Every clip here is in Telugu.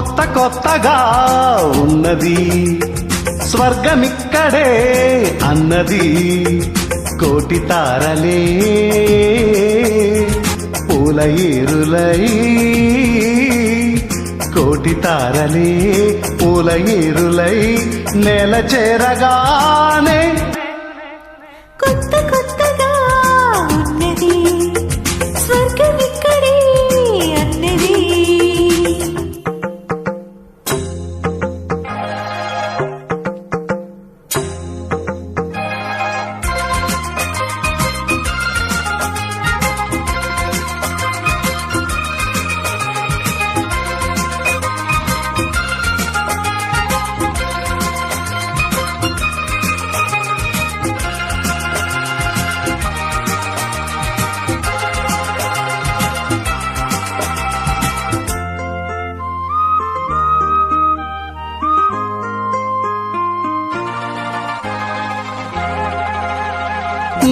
కొత్త కొత్తగా ఉన్నది. స్వర్గమిక్కడే అన్నది. కోటి తారలే పూల ఏరులై. కోటి తారలే పూల ఏరులై. నేల చేరగానే కొత్త కొత్త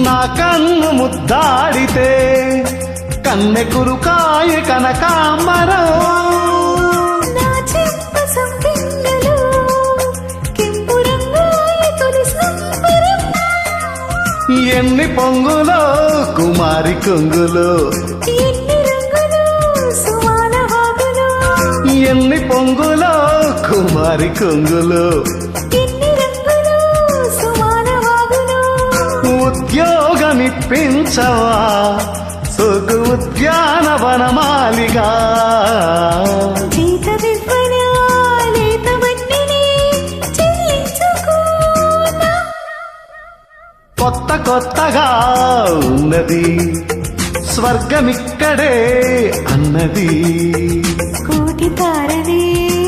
నా కన్ను ముద్దాడితే కన్నె కురుకాయ కనకాంబరం. ఎన్ని పొంగులో కుమారి కొంగులో. ఎన్ని పొంగులో కుమారి కొంగులో. ఉద్యోగమిప్పించవా? సొగు ఉద్యానవనమాలిగా కొత్త కొత్తగా ఉన్నది. స్వర్గమిక్కడే అన్నది. కోటి తారనే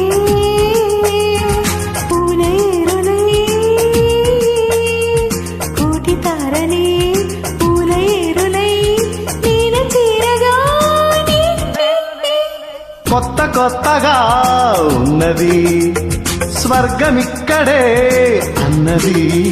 కొత్తగా ఉన్నది. స్వర్గమిక్కడే అన్నది.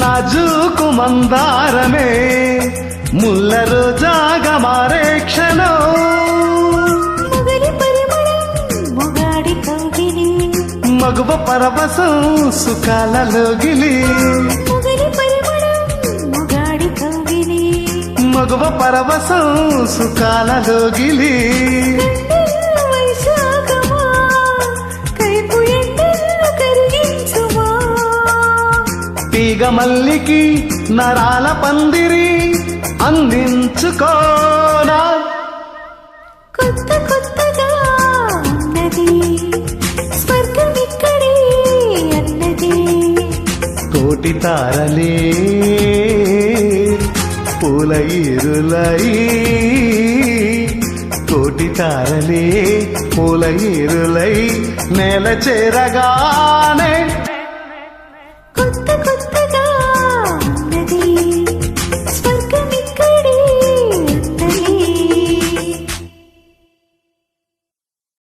నాజూకు మందారమే ముల్ల రోజాగా మారే క్షణం. మగువ పరవశం సుఖాలలోగిలి మొగలి పరిమళం మొగాడి కౌగిలి మగువ పరవశం సుఖాలలోగిలి మల్లికి నరాల పందిరి అందించుకోనా. కొత్త కొత్తగా ఉన్నది స్వర్గం ఇక్కడే అన్నది. కోటి తారలే పూల ఇరులై కోటి తారలే పూల ఇరులై నేల చేరగానే